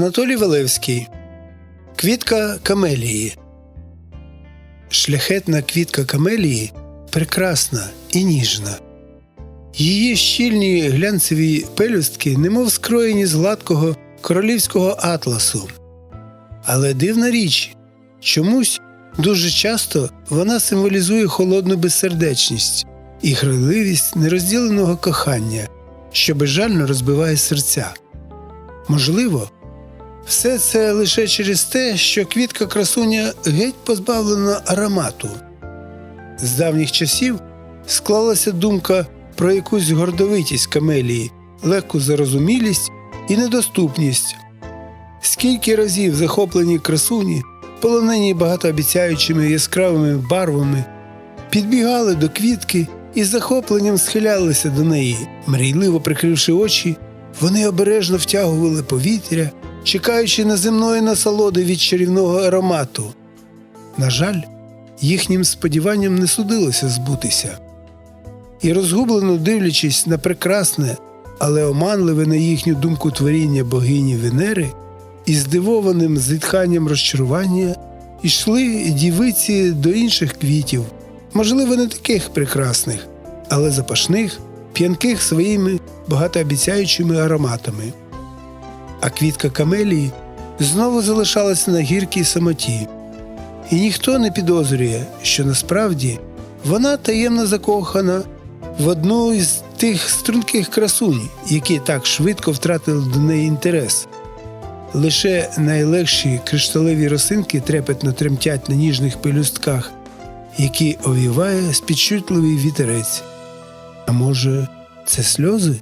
Анатолій Валевський Квітка камелії. Шляхетна квітка камелії прекрасна і ніжна. Її щільні глянцеві пелюстки, немов скроєні з гладкого королівського атласу. Але дивна річ чомусь дуже часто вона символізує холодну безсердечність і грайливість нерозділеного кохання, що безжально розбиває серця. Можливо, все це лише через те, що квітка красуня геть позбавлена аромату. З давніх часів склалася думка про якусь гордовитість камелії, легку зарозумілість і недоступність. Скільки разів захоплені красуні, полонені багатообіцяючими яскравими барвами, підбігали до квітки і з захопленням схилялися до неї, мрійливо прикривши очі, вони обережно втягували повітря, чекаючи неземної насолоди від чарівного аромату. На жаль, їхнім сподіванням не судилося збутися. І розгублено дивлячись на прекрасне, але оманливе на їхню думку творіння богині Венери, і здивованим зітханням розчарування йшли дівиці до інших квітів, можливо, не таких прекрасних, але запашних, п'янких своїми багатообіцяючими ароматами. А квітка камелії знову залишалася на гіркій самоті. І ніхто не підозрює, що насправді вона таємно закохана в одну із тих струнких красунь, які так швидко втратили до неї інтерес. Лише найлегші кришталеві росинки трепетно тремтять на ніжних пелюстках, які овіває спідчутливий вітерець. А може, це сльози?